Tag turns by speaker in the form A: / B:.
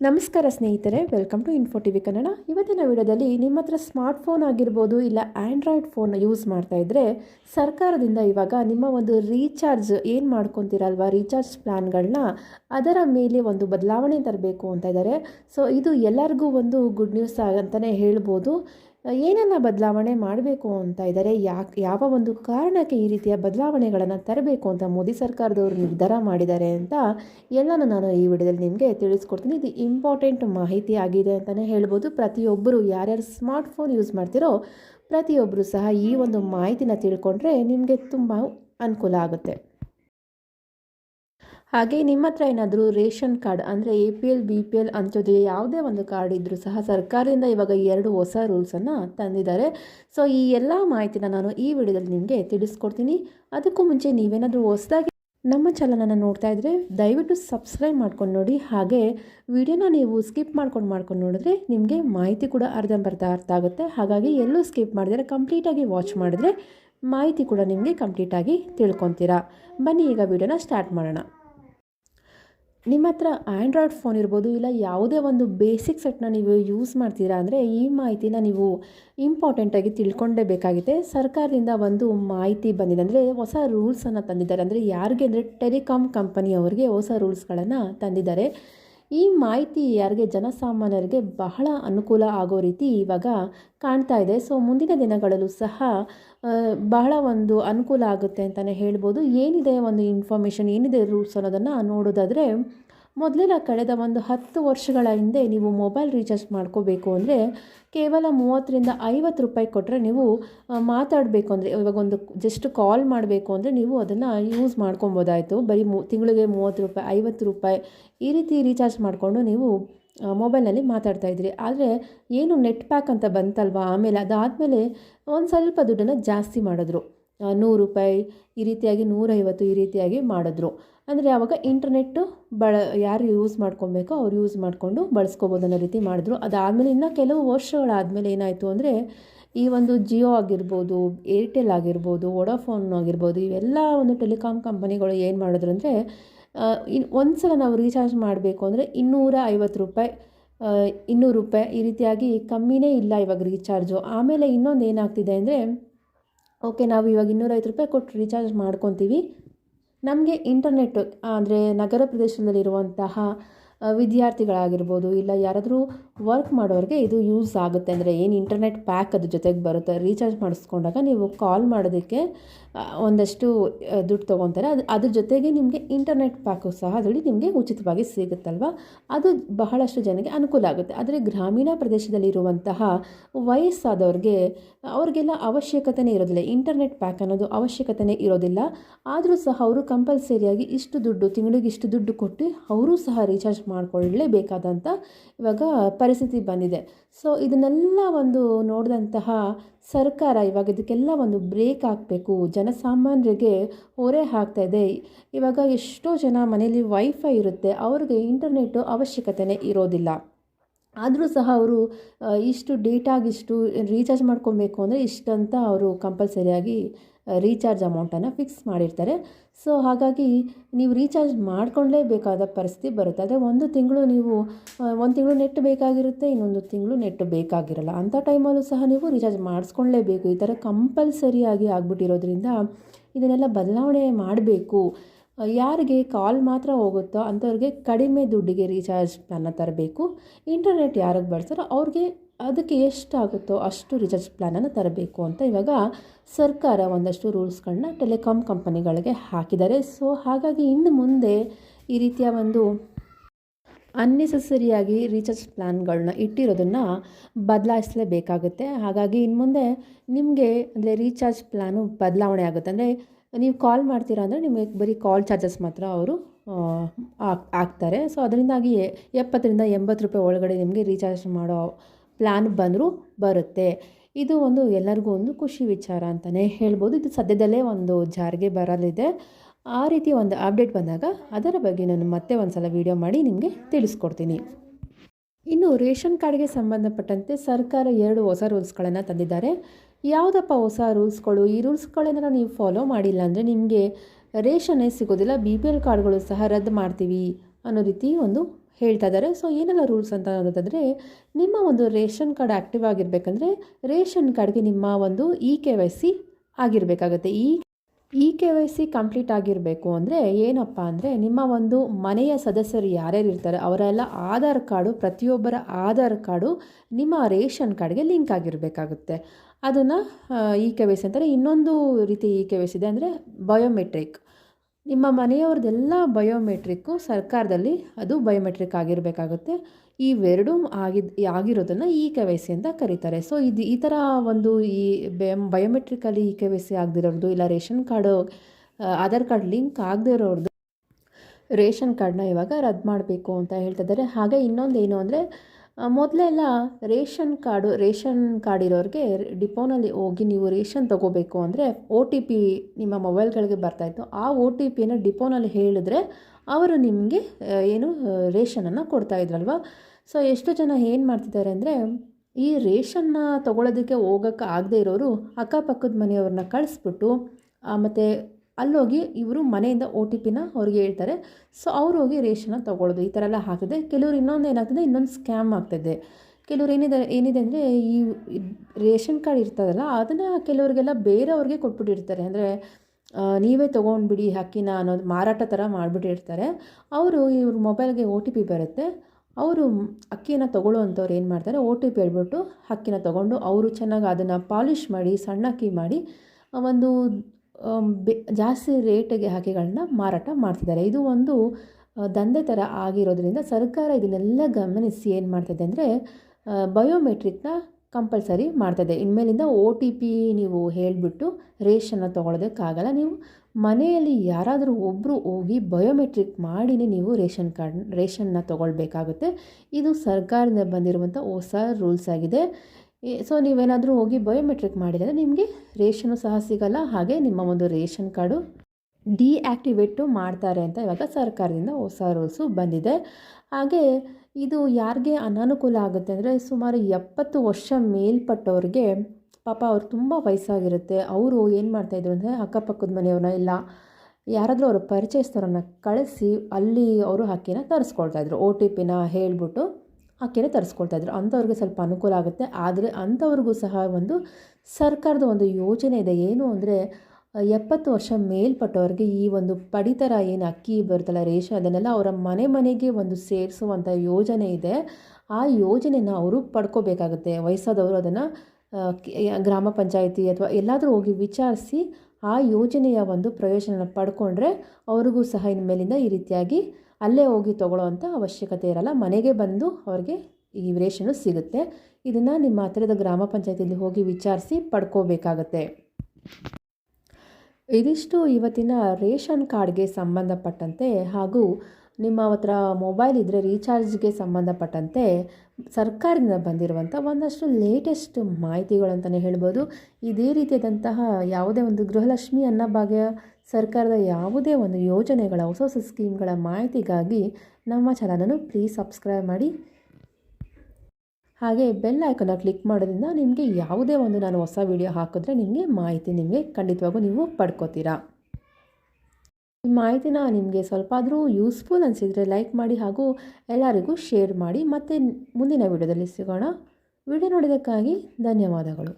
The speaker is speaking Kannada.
A: ನಮಸ್ಕಾರ ಸ್ನೇಹಿತರೆ welcome to Info T V Kannada. ಇವತ್ತಿನ ವಿಡಿಯೋದಲ್ಲಿ ನಿಮ್ಮ ಹತ್ರ ಸ್ಮಾರ್ಟ್ ಫೋನ್ ಆಗಿರ್ಬೋದು ಇಲ್ಲ ಆ್ಯಂಡ್ರಾಯ್ಡ್ ಫೋನ್ ಯೂಸ್ ಮಾಡ್ತಾ ಇದ್ದರೆ ಸರ್ಕಾರದಿಂದ ಇವಾಗ ನಿಮ್ಮ ಒಂದು ರೀಚಾರ್ಜ್ ಏನು ಮಾಡ್ಕೊತೀರಲ್ವ? ರೀಚಾರ್ಜ್ ಪ್ಲ್ಯಾನ್ಗಳನ್ನ ಅದರ ಮೇಲೆ ಒಂದು ಬದಲಾವಣೆ ತರಬೇಕು ಅಂತ ಇದ್ದಾರೆ ಸೊ ಇದು ಎಲ್ಲರಿಗೂ ಒಂದು ಗುಡ್ ನ್ಯೂಸ್ ಅಂತಲೇ ಹೇಳ್ಬೋದು. ಏನೆಲ್ಲ ಬದಲಾವಣೆ ಮಾಡಬೇಕು ಅಂತ ಇದ್ದಾರೆ ಯಾಕೆ, ಯಾವ ಒಂದು ಕಾರಣಕ್ಕೆ ಈ ರೀತಿಯ ಬದಲಾವಣೆಗಳನ್ನು ತರಬೇಕು ಅಂತ ಮೋದಿ ಸರ್ಕಾರದವರು ನಿರ್ಧಾರ ಮಾಡಿದ್ದಾರೆ ಅಂತ ಎಲ್ಲನೂ ನಾನು ಈ ವಿಡಿಯೋದಲ್ಲಿ ನಿಮಗೆ ತಿಳಿಸ್ಕೊಡ್ತೀನಿ. ಇದು ಇಂಪಾರ್ಟೆಂಟ್ ಮಾಹಿತಿ ಆಗಿದೆ ಅಂತಲೇ ಹೇಳ್ಬೋದು. ಪ್ರತಿಯೊಬ್ಬರು ಯಾರ್ಯಾರು ಸ್ಮಾರ್ಟ್ಫೋನ್ ಯೂಸ್ ಮಾಡ್ತಿರೋ ಪ್ರತಿಯೊಬ್ಬರು ಸಹ ಈ ಒಂದು ಮಾಹಿತಿನ ತಿಳ್ಕೊಂಡ್ರೆ ನಿಮಗೆ ತುಂಬ ಅನುಕೂಲ ಆಗುತ್ತೆ. ಹಾಗೆ ನಿಮ್ಮ ಹತ್ರ ಏನಾದರೂ ರೇಷನ್ ಕಾರ್ಡ್ ಅಂದರೆ A P L, B P L Antyodaya ಯಾವುದೇ ಒಂದು ಕಾರ್ಡ್ ಇದ್ದರೂ ಸಹ ಸರ್ಕಾರದಿಂದ ಇವಾಗ ಎರಡು ಹೊಸ ರೂಲ್ಸನ್ನು ತಂದಿದ್ದಾರೆ. ಸೊ ಈ ಎಲ್ಲ ಮಾಹಿತಿನ ನಾನು ಈ ವಿಡಿಯೋದಲ್ಲಿ ನಿಮಗೆ ತಿಳಿಸ್ಕೊಡ್ತೀನಿ. ಅದಕ್ಕೂ ಮುಂಚೆ ನೀವೇನಾದರೂ ಹೊಸದಾಗಿ ನಮ್ಮ ಚಾನಲನ್ನು ನೋಡ್ತಾ ಇದ್ದರೆ ದಯವಿಟ್ಟು ಸಬ್ಸ್ಕ್ರೈಬ್ ಮಾಡ್ಕೊಂಡು ನೋಡಿ. ಹಾಗೆ ವಿಡಿಯೋನ ನೀವು ಸ್ಕಿಪ್ ಮಾಡ್ಕೊಂಡು ಮಾಡ್ಕೊಂಡು ನೋಡಿದ್ರೆ ನಿಮಗೆ ಮಾಹಿತಿ ಕೂಡ ಅರ್ಧಂಬರ್ಧ ಅರ್ಥ ಆಗುತ್ತೆ. ಹಾಗಾಗಿ ಎಲ್ಲೂ ಸ್ಕಿಪ್ ಮಾಡಿದರೆ ಕಂಪ್ಲೀಟಾಗಿ ವಾಚ್ ಮಾಡಿದ್ರೆ ಮಾಹಿತಿ ಕೂಡ ನಿಮಗೆ ಕಂಪ್ಲೀಟಾಗಿ ತಿಳ್ಕೊತೀರಾ. ಬನ್ನಿ, ಈಗ ವಿಡಿಯೋನ ಸ್ಟಾರ್ಟ್ ಮಾಡೋಣ. ನಿಮ್ಮ ಹತ್ರ ಆ್ಯಂಡ್ರಾಯ್ಡ್ ಫೋನ್ ಇರ್ಬೋದು, ಇಲ್ಲ ಯಾವುದೇ ಒಂದು ಬೇಸಿಕ್ ಸೆಟ್ನ ನೀವು ಯೂಸ್ ಮಾಡ್ತೀರಾ ಅಂದರೆ ಈ ಮಾಹಿತಿನ ನೀವು ಇಂಪಾರ್ಟೆಂಟಾಗಿ ತಿಳ್ಕೊಂಡೇ ಬೇಕಾಗಿದೆ. ಸರ್ಕಾರದಿಂದ ಒಂದು ಮಾಹಿತಿ ಬಂದಿದೆ ಅಂದರೆ ಹೊಸ ರೂಲ್ಸನ್ನು ತಂದಿದ್ದಾರೆ. ಅಂದರೆ ಯಾರಿಗೆ ಅಂದರೆ ಟೆಲಿಕಾಮ್ ಕಂಪನಿಯವರಿಗೆ ಹೊಸ ರೂಲ್ಸ್ಗಳನ್ನು ತಂದಿದ್ದಾರೆ. ಈ ಮಾಹಿತಿ ಯಾರಿಗೆ ಜನಸಾಮಾನ್ಯರಿಗೆ ಬಹಳ ಅನುಕೂಲ ಆಗೋ ರೀತಿ ಇವಾಗ ಕಾಣ್ತಾ ಇದೆ. ಸೊ ಮುಂದಿನ ದಿನಗಳಲ್ಲೂ ಸಹ ಬಹಳ ಒಂದು ಅನುಕೂಲ ಆಗುತ್ತೆ ಅಂತಲೇ ಹೇಳ್ಬೋದು. ಏನಿದೆ ಒಂದು ಇನ್ಫಾರ್ಮೇಷನ್ ಏನಿದೆ ರೂಲ್ಸ್ ಅನ್ನೋದನ್ನು ನೋಡೋದಾದರೆ ಮೊದಲೆಲ್ಲ ಕಳೆದ ಒಂದು ಹತ್ತು ವರ್ಷಗಳ ಹಿಂದೆ ನೀವು ಮೊಬೈಲ್ ರೀಚಾರ್ಜ್ ಮಾಡ್ಕೋಬೇಕು ಅಂದರೆ ಕೇವಲ ಮೂವತ್ತರಿಂದ ಐವತ್ತು ರೂಪಾಯಿ ಕೊಟ್ಟರೆ ನೀವು ಮಾತಾಡಬೇಕು ಅಂದರೆ, ಇವಾಗ ಒಂದು ಜಸ್ಟ್ ಕಾಲ್ ಮಾಡಬೇಕು ಅಂದರೆ ನೀವು ಅದನ್ನು ಯೂಸ್ ಮಾಡ್ಕೊಬೋದಾಯಿತು. ಬರೀ ಮೂ, ತಿಂಗಳಿಗೆ ಮೂವತ್ತು ರೂಪಾಯಿ, ಐವತ್ತು ರೂಪಾಯಿ ಈ ರೀತಿ ರೀಚಾರ್ಜ್ ಮಾಡಿಕೊಂಡು ನೀವು ಮೊಬೈಲ್ನಲ್ಲಿ ಮಾತಾಡ್ತಾ ಇದ್ರಿ ಆದರೆ ಏನು ನೆಟ್ ಪ್ಯಾಕ್ ಅಂತ ಬಂತಲ್ವಾ? ಆಮೇಲೆ ಅದಾದಮೇಲೆ ಒಂದು ಸ್ವಲ್ಪ ದುಡ್ಡನ್ನು ಜಾಸ್ತಿ ಮಾಡಿದ್ರು. ನೂರು ರೂಪಾಯಿ ಈ ರೀತಿಯಾಗಿ ನೂರೈವತ್ತು ಈ ರೀತಿಯಾಗಿ ಮಾಡಿದ್ರು. ಅಂದರೆ ಆವಾಗ ಇಂಟರ್ನೆಟ್ಟು ಬಳ, ಯಾರು ಯೂಸ್ ಮಾಡ್ಕೊಬೇಕೋ ಅವ್ರು ಯೂಸ್ ಮಾಡಿಕೊಂಡು ಬಳಸ್ಕೋಬೋದು ಅನ್ನೋ ರೀತಿ ಮಾಡಿದ್ರು. ಅದಾದಮೇಲೆ ಇನ್ನೂ ಕೆಲವು ವರ್ಷಗಳಾದಮೇಲೆ ಏನಾಯಿತು ಅಂದರೆ ಈ ಒಂದು ಜಿಯೋ ಆಗಿರ್ಬೋದು ಏರ್ಟೆಲ್ ಆಗಿರ್ಬೋದು ವೊಡಾಫೋನ್ ಆಗಿರ್ಬೋದು, ಇವೆಲ್ಲ ಒಂದು ಟೆಲಿಕಾಮ್ ಕಂಪನಿಗಳು ಏನು ಮಾಡಿದ್ರು ಅಂದರೆ ಇನ್ನು ಒಂದು ಸಲ ನಾವು ರೀಚಾರ್ಜ್ ಮಾಡಬೇಕು ಅಂದರೆ ಇನ್ನೂರ ಐವತ್ತು ರೂಪಾಯಿ ಇನ್ನೂರು ರೂಪಾಯಿ ಈ ರೀತಿಯಾಗಿ ಕಮ್ಮಿನೇ ಇಲ್ಲ ಇವಾಗ ರೀಚಾರ್ಜು ಆಮೇಲೆ ಇನ್ನೊಂದು ಏನಾಗ್ತಿದೆ ಅಂದರೆ ಓಕೆ ನಾವು ಇವಾಗ ಇನ್ನೂರೈವತ್ತು ರೂಪಾಯಿ ಕೊಟ್ಟು ರೀಚಾರ್ಜ್ ಮಾಡ್ಕೊತೀವಿ. ನಮಗೆ ಇಂಟರ್ನೆಟ್ ಅಂದರೆ ನಗರ ಪ್ರದೇಶದಲ್ಲಿರುವಂತಹ ವಿದ್ಯಾರ್ಥಿಗಳಾಗಿರ್ಬೋದು ಇಲ್ಲ ಯಾರಾದರೂ ವರ್ಕ್ ಮಾಡೋರಿಗೆ ಇದು ಯೂಸ್ ಆಗುತ್ತೆ. ಅಂದರೆ ಏನು ಇಂಟರ್ನೆಟ್ ಪ್ಯಾಕ್ ಅದ್ರ ಜೊತೆಗೆ ಬರುತ್ತೆ ರೀಚಾರ್ಜ್ ಮಾಡಿಸ್ಕೊಂಡಾಗ ನೀವು ಕಾಲ್ ಮಾಡೋದಕ್ಕೆ ಒಂದಷ್ಟು ದುಡ್ಡು ತೊಗೊತಾರೆ. ಅದು, ಅದ್ರ ಜೊತೆಗೆ ನಿಮಗೆ ಇಂಟರ್ನೆಟ್ ಪ್ಯಾಕು ಸಹ ಅದರಲ್ಲಿ ನಿಮಗೆ ಉಚಿತವಾಗಿ ಸಿಗುತ್ತಲ್ವ? ಅದು ಬಹಳಷ್ಟು ಜನಕ್ಕೆ ಅನುಕೂಲ ಆಗುತ್ತೆ. ಆದರೆ ಗ್ರಾಮೀಣ ಪ್ರದೇಶದಲ್ಲಿರುವಂತಹ ವಯಸ್ಸಾದವ್ರಿಗೆ ಅವ್ರಿಗೆಲ್ಲ ಅವಶ್ಯಕತೆನೇ ಇರೋದಿಲ್ಲ. ಇಂಟರ್ನೆಟ್ ಪ್ಯಾಕ್ ಅನ್ನೋದು ಅವಶ್ಯಕತೆನೇ ಇರೋದಿಲ್ಲ. ಆದರೂ ಸಹ ಅವರು ಕಂಪಲ್ಸರಿಯಾಗಿ ಇಷ್ಟು ದುಡ್ಡು, ತಿಂಗಳಿಗೆ ಇಷ್ಟು ದುಡ್ಡು ಕೊಟ್ಟು ಅವರು ಸಹ ರೀಚಾರ್ಜ್ ಮಾಡಿಕೊಳ್ಳೇಬೇಕಾದಂಥ ಇವಾಗ ಪರಿಸ್ಥಿತಿ ಬಂದಿದೆ. ಸೊ ಇದನ್ನೆಲ್ಲ ಒಂದು ನೋಡಿದಂತಹ ಸರ್ಕಾರ ಇವಾಗ ಇದಕ್ಕೆಲ್ಲ ಒಂದು ಬ್ರೇಕ್ ಹಾಕಬೇಕು. ಜನಸಾಮಾನ್ಯರಿಗೆ ಹೊರೆ ಹಾಕ್ತಾ ಇದೆ. ಇವಾಗ ಎಷ್ಟೋ ಜನ ಮನೆಯಲ್ಲಿ ವೈಫೈ ಇರುತ್ತೆ. ಅವ್ರಿಗೆ ಇಂಟರ್ನೆಟ್ಟು ಅವಶ್ಯಕತೆನೇ ಇರೋದಿಲ್ಲ. ಆದರೂ ಸಹ ಅವರು ಇಷ್ಟು ಡೇಟಾಗಿಷ್ಟು ರೀಚಾರ್ಜ್ ಮಾಡ್ಕೊಬೇಕು ಅಂದರೆ ಇಷ್ಟಂತ ಅವರು ಕಂಪಲ್ಸರಿಯಾಗಿ ರೀಚಾರ್ಜ್ ಅಮೌಂಟನ್ನು ಫಿಕ್ಸ್ ಮಾಡಿರ್ತಾರೆ. ಸೊ ಹಾಗಾಗಿ ನೀವು ರೀಚಾರ್ಜ್ ಮಾಡ್ಕೊಳ್ಳೇಬೇಕಾದ ಪರಿಸ್ಥಿತಿ ಬರುತ್ತೆ. ಅದೇ ಒಂದು ತಿಂಗಳು ನೀವು ಒಂದು ತಿಂಗಳು ನೆಟ್ ಬೇಕಾಗಿರುತ್ತೆ, ಇನ್ನೊಂದು ತಿಂಗಳು ನೆಟ್ ಬೇಕಾಗಿರಲ್ಲ. ಅಂಥ ಟೈಮಲ್ಲೂ ಸಹ ನೀವು ರೀಚಾರ್ಜ್ ಮಾಡಿಸ್ಕೊಳ್ಳೇಬೇಕು ಈ ಥರ ಕಂಪಲ್ಸರಿಯಾಗಿ ಆಗಿಬಿಟ್ಟಿರೋದ್ರಿಂದ ಇದನ್ನೆಲ್ಲ ಬದಲಾವಣೆ ಮಾಡಬೇಕು. ಯಾರಿಗೆ ಕಾಲ್ ಮಾತ್ರ ಹೋಗುತ್ತೋ ಅಂಥವ್ರಿಗೆ ಕಡಿಮೆ ದುಡ್ಡಿಗೆ ರೀಚಾರ್ಜ್ ಪ್ಲಾನ್ನ ತರಬೇಕು. ಇಂಟರ್ನೆಟ್ ಯಾರಿಗೆ ಬಳಸ್ತಾರೋ ಅವ್ರಿಗೆ ಅದಕ್ಕೆ ಎಷ್ಟಾಗುತ್ತೋ ಅಷ್ಟು ರಿಚಾರ್ಜ್ ಪ್ಲ್ಯಾನನ್ನು ತರಬೇಕು ಅಂತ ಇವಾಗ ಸರ್ಕಾರ ಒಂದಷ್ಟು ರೂಲ್ಸ್ಗಳನ್ನ ಟೆಲಿಕಾಮ್ ಕಂಪನಿಗಳಿಗೆ ಹಾಕಿದ್ದಾರೆ. ಸೊ ಹಾಗಾಗಿ ಇನ್ನು ಮುಂದೆ ಈ ರೀತಿಯ ಒಂದು ಅನ್ನೆಸೆಸರಿಯಾಗಿ ರೀಚಾರ್ಜ್ ಪ್ಲ್ಯಾನ್ಗಳನ್ನ ಇಟ್ಟಿರೋದನ್ನು ಬದಲಾಯಿಸಲೇಬೇಕಾಗುತ್ತೆ. ಹಾಗಾಗಿ ಇನ್ನು ಮುಂದೆ ನಿಮಗೆ ಅಂದರೆ ರೀಚಾರ್ಜ್ ಪ್ಲ್ಯಾನು ಬದಲಾವಣೆ ಆಗುತ್ತೆ. ಅಂದರೆ ನೀವು ಕಾಲ್ ಮಾಡ್ತೀರಾ ಅಂದರೆ ನಿಮಗೆ ಬರೀ ಕಾಲ್ ಚಾರ್ಜಸ್ ಮಾತ್ರ ಅವರು ಹಾಕ್ತಾರೆ. ಸೊ ಅದರಿಂದಾಗಿ ಎಪ್ಪತ್ತರಿಂದ ಎಂಬತ್ತು ರೂಪಾಯಿ ಒಳಗಡೆ ನಿಮಗೆ ರೀಚಾರ್ಜ್ ಮಾಡೋ ಪ್ಲ್ಯಾನ್ ಬಂದರೂ ಬರುತ್ತೆ. ಇದು ಒಂದು ಎಲ್ಲರಿಗೂ ಒಂದು ಖುಷಿ ವಿಚಾರ ಅಂತಲೇ ಹೇಳ್ಬೋದು. ಇದು ಸದ್ಯದಲ್ಲೇ ಒಂದು ಜಾರಿಗೆ ಬರಲಿದೆ. ಆ ರೀತಿ ಒಂದು ಅಪ್ಡೇಟ್ ಬಂದಾಗ ಅದರ ಬಗ್ಗೆ ನಾನು ಮತ್ತೆ ಒಂದು ಸಲ ವೀಡಿಯೋ ಮಾಡಿ ನಿಮಗೆ ತಿಳಿಸ್ಕೊಡ್ತೀನಿ. ಇನ್ನು ರೇಷನ್ ಕಾರ್ಡ್ಗೆ ಸಂಬಂಧಪಟ್ಟಂತೆ ಸರ್ಕಾರ ಎರಡು ಹೊಸ ರೂಲ್ಸ್ಗಳನ್ನು ತಂದಿದ್ದಾರೆ. ಯಾವುದಪ್ಪ ಹೊಸ ರೂಲ್ಸ್ಗಳು? ಈ ರೂಲ್ಸ್ಗಳೇನಾರ ನೀವು ಫಾಲೋ ಮಾಡಿಲ್ಲ ಅಂದರೆ ನಿಮಗೆ ರೇಷನ್ನೇ ಸಿಗೋದಿಲ್ಲ. ಬಿ ಪಿ ಎಲ್ ಕಾರ್ಡ್ಗಳು ಸಹ ರದ್ದು ಮಾಡ್ತೀವಿ ಅನ್ನೋ ರೀತಿ ಒಂದು ಹೇಳ್ತಾ ಇದ್ದಾರೆ. ಸೊ ಏನೆಲ್ಲ ರೂಲ್ಸ್ ಅಂತ ಅನ್ನೋದಾದರೆ, ನಿಮ್ಮ ಒಂದು ರೇಷನ್ ಕಾರ್ಡ್ ಆ್ಯಕ್ಟಿವ್ ಆಗಿರಬೇಕಂದ್ರೆ, ರೇಷನ್ ಕಾರ್ಡ್ಗೆ ನಿಮ್ಮ ಒಂದು ಇ ಕೆ ವೈ ಸಿ ಆಗಿರಬೇಕಾಗತ್ತೆ. ಈ E K Y C complete ಆಗಿರಬೇಕು ಅಂದರೆ ಏನಪ್ಪ ಅಂದರೆ, ನಿಮ್ಮ ಒಂದು ಮನೆಯ ಸದಸ್ಯರು ಯಾರ್ಯಾರು ಇರ್ತಾರೆ, ಅವರೆಲ್ಲ ಆಧಾರ್ ಕಾರ್ಡು, ಪ್ರತಿಯೊಬ್ಬರ ಆಧಾರ್ ಕಾರ್ಡು ನಿಮ್ಮ ರೇಷನ್ ಕಾರ್ಡ್ಗೆ ಲಿಂಕ್ ಆಗಿರಬೇಕಾಗುತ್ತೆ. ಅದನ್ನು ಇ ಕೆ ವೈ ಸಿ ಅಂತಾರೆ. ಇನ್ನೊಂದು ರೀತಿ ಇ ಕೆ ವೈ ಸಿ ಇದೆ ಅಂದರೆ ಬಯೋಮೆಟ್ರಿಕ್ ನಿಮ್ಮ ಮನೆಯವ್ರದ್ದೆಲ್ಲ ಬಯೋಮೆಟ್ರಿಕ್ಕು ಸರ್ಕಾರದಲ್ಲಿ ಅದು ಬಯೋಮೆಟ್ರಿಕ್ ಆಗಿರಬೇಕಾಗುತ್ತೆ. ಇವೆರಡೂ ಆಗಿದ್, ಆಗಿರೋದನ್ನು ಇ ಕೆ ವೈ ಸಿ ಅಂತ ಕರೀತಾರೆ. ಸೊ, ಇದು ಈ ಥರ ಒಂದು ಈ ಬಯೋಮೆಟ್ರಿಕಲ್ಲಿ ಇ ಕೆ ವೈ ಸಿ ಆಗದಿರೋರ್ದು ಇಲ್ಲ ration card Aadhaar card link ಆಗದೇ ಇರೋರ್ದು ರೇಷನ್ ಕಾರ್ಡ್ನ ಇವಾಗ ರದ್ದು ಮಾಡಬೇಕು ಅಂತ ಹೇಳ್ತಿದ್ದಾರೆ ಹಾಗೆ ಇನ್ನೊಂದು ಏನು ಅಂದರೆ ಮೊದಲೆಲ್ಲ ರೇಷನ್ ಕಾರ್ಡು, ರೇಷನ್ ಕಾರ್ಡ್ ಇರೋರಿಗೆ ಡಿಪೋನಲ್ಲಿ ಹೋಗಿ ನೀವು ರೇಷನ್ ತೊಗೋಬೇಕು ಅಂದರೆ ಒ ಟಿ ಪಿ ನಿಮ್ಮ ಮೊಬೈಲ್ಗಳಿಗೆ ಬರ್ತಾಯಿತ್ತು ಆ ಒ ಟಿ ಪಿನ ಡಿಪೋನಲ್ಲಿ ಹೇಳಿದ್ರೆ ಅವರು ನಿಮಗೆ ಏನು ರೇಷನನ್ನು ಕೊಡ್ತಾಯಿದ್ರಲ್ವ ಸೊ ಎಷ್ಟು ಜನ ಏನು ಮಾಡ್ತಿದ್ದಾರೆ ಅಂದರೆ ಈ ರೇಷನ್ನ ತೊಗೊಳೋದಕ್ಕೆ ಹೋಗೋಕ್ಕೆ ಆಗದೆ ಇರೋರು ಅಕ್ಕಪಕ್ಕದ ಮನೆಯವ್ರನ್ನ ಕಳಿಸ್ಬಿಟ್ಟು ಮತ್ತು ಅಲ್ಲೋಗಿ ಇವರು ಮನೆಯಿಂದ ಒ ಟಿ ಪಿನ ಅವ್ರಿಗೆ ಹೇಳ್ತಾರೆ. ಸೊ ಅವ್ರು ಹೋಗಿ ರೇಷನ್ನ ತೊಗೊಳ್ಳೋದು. ಈ ಥರ ಎಲ್ಲ ಹಾಕಿದೆ ಕೆಲವ್ರು ಇನ್ನೊಂದು ಏನಾಗ್ತದೆ? ಇನ್ನೊಂದು ಸ್ಕ್ಯಾಮ್ ಆಗ್ತದೆ. ಕೆಲವ್ರು ಏನಿದೆ ಏನಿದೆ ಅಂದರೆ ಈ ರೇಷನ್ ಕಾರ್ಡ್ ಇರ್ತದಲ್ಲ, ಅದನ್ನು ಕೆಲವರಿಗೆಲ್ಲ ಬೇರೆಯವ್ರಿಗೆ ಕೊಟ್ಬಿಟ್ಟಿರ್ತಾರೆ. ಅಂದರೆ ನೀವೇ ತೊಗೊಂಡ್ಬಿಡಿ ಅಕ್ಕಿನ ಅನ್ನೋದು ಮಾರಾಟ ಥರ ಮಾಡಿಬಿಟ್ಟಿರ್ತಾರೆ. ಅವರು ಇವ್ರ ಮೊಬೈಲ್ಗೆ ಒ ಟಿ ಪಿ ಬರುತ್ತೆ. ಅವರು ಅಕ್ಕಿಯನ್ನು ತೊಗೊಳ್ಳುವಂಥವ್ರು ಏನು ಮಾಡ್ತಾರೆ? ಒ ಟಿ ಪಿ ಹೇಳ್ಬಿಟ್ಟು ಅಕ್ಕಿನ ತೊಗೊಂಡು, ಅವರು ಚೆನ್ನಾಗಿ ಅದನ್ನು ಪಾಲಿಷ್ ಮಾಡಿ, ಸಣ್ಣ ಅಕ್ಕಿ ಮಾಡಿ ಒಂದು ಜಾಸ್ತಿ ರೇಟಿಗೆ ಹಕ್ಕಿಗಳನ್ನ ಮಾರಾಟ ಮಾಡ್ತಿದ್ದಾರೆ. ಇದು ಒಂದು ದಂಧೆ ಥರ ಆಗಿರೋದ್ರಿಂದ ಸರ್ಕಾರ ಇದನ್ನೆಲ್ಲ ಗಮನಿಸಿ ಏನು ಮಾಡ್ತಿದೆ ಅಂದರೆ ಬಯೋಮೆಟ್ರಿಕ್ನ ಕಂಪಲ್ಸರಿ ಮಾಡ್ತದೆ. ಇನ್ಮೇಲಿಂದ ಒ ಟಿ ಪಿ ನೀವು ಹೇಳಿಬಿಟ್ಟು ರೇಷನ್ನ ತೊಗೊಳೋದಕ್ಕಾಗಲ್ಲ ನೀವು ಮನೆಯಲ್ಲಿ ಯಾರಾದರೂ ಒಬ್ಬರು ಹೋಗಿ ಬಯೋಮೆಟ್ರಿಕ್ ಮಾಡಿನೇ ನೀವು ರೇಷನ್ ಕಾರ್ಡ್, ರೇಷನ್ನ ತೊಗೊಳ್ಬೇಕಾಗುತ್ತೆ. ಇದು ಸರ್ಕಾರದಿಂದ ಬಂದಿರುವಂಥ ಹೊಸ ರೂಲ್ಸ್ ಆಗಿದೆ. ಸೊ ನೀವೇನಾದರೂ ಹೋಗಿ ಬಯೋಮೆಟ್ರಿಕ್ ಮಾಡಿದರೆ ನಿಮಗೆ ರೇಷನು ಸಹ ಸಿಗಲ್ಲ. ಹಾಗೆ ನಿಮ್ಮ ಒಂದು ರೇಷನ್ ಕಾರ್ಡು ಡಿಆ್ಯಕ್ಟಿವೇಟು ಮಾಡ್ತಾರೆ ಅಂತ ಇವಾಗ ಸರ್ಕಾರದಿಂದ ಹೊಸ ರೂಲ್ಸು ಬಂದಿದೆ. ಹಾಗೆ ಇದು ಯಾರಿಗೆ ಅನಾನುಕೂಲ ಆಗುತ್ತೆ ಅಂದರೆ ಸುಮಾರು ಎಪ್ಪತ್ತು ವರ್ಷ ಮೇಲ್ಪಟ್ಟವ್ರಿಗೆ ಪಾಪ ಅವ್ರು ತುಂಬ ವಯಸ್ಸಾಗಿರುತ್ತೆ. ಅವರು ಏನು ಮಾಡ್ತಾಯಿದ್ರು ಅಂದರೆ ಅಕ್ಕಪಕ್ಕದ ಮನೆಯವ್ರನ್ನ ಇಲ್ಲ, ಯಾರಾದರೂ ಅವರು ಪರಿಚಯಸ್ಥರನ್ನ ಕಳಿಸಿ ಅಲ್ಲಿ ಅವರು ಹಕ್ಕಿನ ತರಿಸ್ಕೊಳ್ತಾಯಿದ್ರು ಒ ಟಿ ಪಿನ ಹೇಳಿಬಿಟ್ಟು ಅಕ್ಕಿನ ತರಿಸ್ಕೊಳ್ತಾಯಿದ್ರು ಅಂಥವ್ರಿಗೆ ಸ್ವಲ್ಪ ಅನುಕೂಲ ಆಗುತ್ತೆ. ಆದರೆ ಅಂಥವ್ರಿಗೂ ಸಹ ಒಂದು ಸರ್ಕಾರದ ಒಂದು ಯೋಜನೆ ಇದೆ. ಏನು ಅಂದರೆ, ಎಪ್ಪತ್ತು ವರ್ಷ ಮೇಲ್ಪಟ್ಟವ್ರಿಗೆ ಈ ಒಂದು ಪಡಿತರ ಏನು ಅಕ್ಕಿ ಬರುತ್ತಲ್ಲ, ರೇಷನ್ ಅದನ್ನೆಲ್ಲ ಅವರ ಮನೆ ಮನೆಗೆ ಒಂದು ಸೇರಿಸುವಂಥ ಯೋಜನೆ ಇದೆ. ಆ ಯೋಜನೆನ ಅವರು ಪಡ್ಕೋಬೇಕಾಗುತ್ತೆ. ವಯಸ್ಸಾದವರು ಅದನ್ನು ಗ್ರಾಮ ಪಂಚಾಯಿತಿ ಅಥವಾ ಎಲ್ಲಾದರೂ ಹೋಗಿ ವಿಚಾರಿಸಿ ಆ ಯೋಜನೆಯ ಒಂದು ಪ್ರಯೋಜನ ಪಡ್ಕೊಂಡ್ರೆ ಅವ್ರಿಗೂ ಸಹ ಇನ್ಮೇಲಿಂದ ಈ ರೀತಿಯಾಗಿ ಅಲ್ಲೇ ಹೋಗಿ ತೊಗೊಳ್ಳೋ ಅವಶ್ಯಕತೆ ಇರಲ್ಲ. ಮನೆಗೆ ಬಂದು ಅವ್ರಿಗೆ ಈ ರೇಷನ್ನು ಸಿಗುತ್ತೆ. ಇದನ್ನು ನಿಮ್ಮ ಹತ್ತಿರದ ಗ್ರಾಮ ಪಂಚಾಯತಿಯಲ್ಲಿ ಹೋಗಿ ವಿಚಾರಿಸಿ ಪಡ್ಕೋಬೇಕಾಗತ್ತೆ. ಇದಿಷ್ಟು ಇವತ್ತಿನ ರೇಷನ್ ಕಾರ್ಡ್ಗೆ ಸಂಬಂಧಪಟ್ಟಂತೆ ಹಾಗೂ ನಿಮ್ಮ ಹತ್ರ ಮೊಬೈಲ್ ಇದ್ದರೆ ರೀಚಾರ್ಜ್ಗೆ ಸಂಬಂಧಪಟ್ಟಂತೆ ಸರ್ಕಾರದಿಂದ ಬಂದಿರುವಂಥ ಒಂದಷ್ಟು ಲೇಟೆಸ್ಟ್ ಮಾಹಿತಿಗಳು ಅಂತಲೇ ಹೇಳ್ಬೋದು. ಇದೇ ರೀತಿಯಾದಂತಹ ಯಾವುದೇ ಒಂದು ಗೃಹಲಕ್ಷ್ಮಿ ಅನ್ನಭಾಗ್ಯ ಸರ್ಕಾರದ ಯಾವುದೇ ಒಂದು ಯೋಜನೆಗಳ, ಹೊಸ ಹೊಸ ಸ್ಕೀಮ್ಗಳ ಮಾಹಿತಿಗಾಗಿ ನಮ್ಮ ಚಾನಲನ್ನು ಪ್ಲೀಸ್ ಸಬ್ಸ್ಕ್ರೈಬ್ ಮಾಡಿ. ಹಾಗೆ ಬೆಲ್ ಐಕನ್ನ ಕ್ಲಿಕ್ ಮಾಡೋದ್ರಿಂದ ನಿಮಗೆ ಯಾವುದೇ ಒಂದು ನಾನು ಹೊಸ ವಿಡಿಯೋ ಹಾಕಿದ್ರೆ ನಿಮಗೆ ಮಾಹಿತಿ ನಿಮಗೆ ಖಂಡಿತವಾಗೂ ನೀವು ಪಡ್ಕೋತೀರಾ. ಈ ಮಾಹಿತಿನ ನಿಮಗೆ ಸ್ವಲ್ಪ ಆದರೂ ಯೂಸ್ಫುಲ್ ಅನಿಸಿದರೆ ಲೈಕ್ ಮಾಡಿ ಹಾಗೂ ಎಲ್ಲರಿಗೂ ಶೇರ್ ಮಾಡಿ ಮತ್ತೆ ಮುಂದಿನ ವಿಡಿಯೋದಲ್ಲಿ ಸಿಗೋಣ. ವಿಡಿಯೋ ನೋಡಿದ್ದಕ್ಕಾಗಿ ಧನ್ಯವಾದಗಳು.